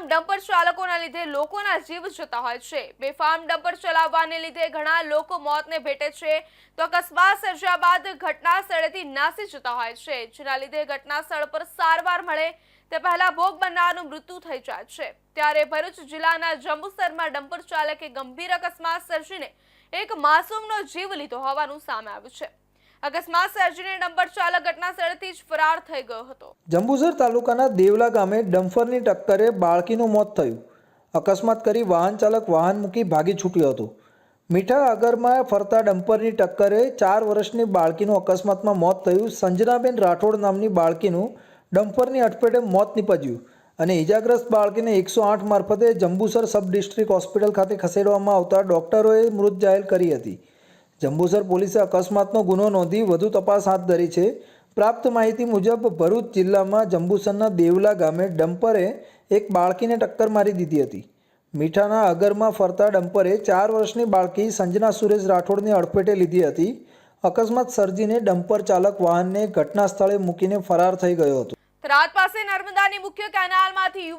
બેફામ ડમ્પર ચાલકોના લીધે લોકોના જીવ જતા હોય છે. બેફામ ડમ્પર ચલાવવાને લીધે ઘણા લોકો મોતને ભેટે છે. તો અકસ્માત સર્જ્યા બાદ ઘટના સ્થળેથી નાસી જતા હોય છે. જેના લીધે ઘટના સ્થળ પર સારવાર મળે તે પહેલા ભોગ બનનારનું મૃત્યુ થઈ જાય છે. ત્યારે ભરૂચ જિલ્લાના જંબુસરમાં ડમ્પર ચાલકે ગંભીર અકસ્માત સર્જીને એક માસૂમનો જીવ લીધો હોવાનું સામે આવ્યું છે. અકસ્માત સર્જીને ડમ્પર ચાલક ઘટના સ્થળેથી જ ફરાર થઈ ગયો હતો. જંબુસર તાલુકાના દેવલા ગામે ડમ્ફરની ટક્કરે બાળકીનું મોત થયું. અકસ્માત કરી વાહન ચાલક વાહન મૂકી ભાગી છૂટ્યો હતો. મીઠા આગરમાં ફરતા ડમ્પરની ટક્કરે ચાર વર્ષની બાળકીનું અકસ્માતમાં મોત થયું. સંજનાબેન રાઠોડ નામની બાળકીનું ડમ્પરની અટફેટે મોત નીપજ્યું અને ઇજાગ્રસ્ત બાળકીને એકસો આઠ મારફતે જંબુસર સબ ડિસ્ટ્રિક્ટ હોસ્પિટલ ખાતે ખસેડવામાં આવતા ડોક્ટરોએ મૃત જાહેર કરી હતી. જંબુસર પોલીસે અકસ્માતનો ગુનો નોંધી વધુ તપાસ હાથ ધરી છે. પ્રાપ્ત માહિતી મુજબ, ભરૂચ જિલ્લામાં જંબુસરના દેવલા ગામે ડમ્પરે એક બાળકીને ટક્કર મારી દીધી હતી. મીઠાના અગરમાં ફરતા ડમ્પરે ચાર વર્ષની બાળકી સંજના સુરેશ રાઠોડને અડફેટે લીધી હતી. અકસ્માત સર્જીને ડમ્પર ચાલક વાહનને ઘટના સ્થળે મૂકીને ફરાર થઈ ગયો હતો. થરાદ પાસે નર્મદાની મુખ્ય કેનાલમાંથી